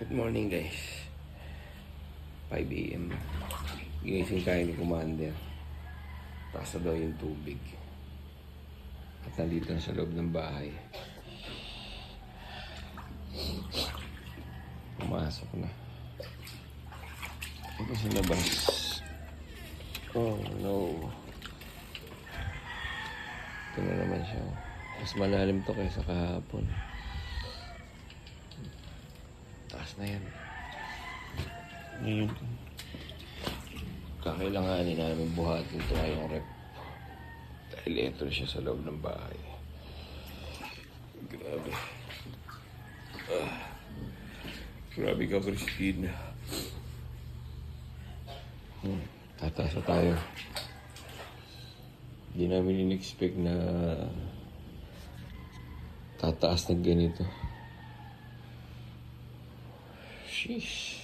Good morning guys. 5 a.m. Gigising tayo ni Commander. Taas daw yung tubig. At nandito na sa loob ng bahay. Pumasok na. Ito sa labas. Oh no. Ito na naman siya. Mas malalim to kaysa kahapon. Na yan. Ngayon. Kakailanganin namin buhatin ito ngayong rep. Dahil na siya sa loob ng bahay. Grabe. Ah. Grabe ka, Christine. Hmm. Tataas na tayo. Hindi namin in-expect na tataas na ganito. Xixi.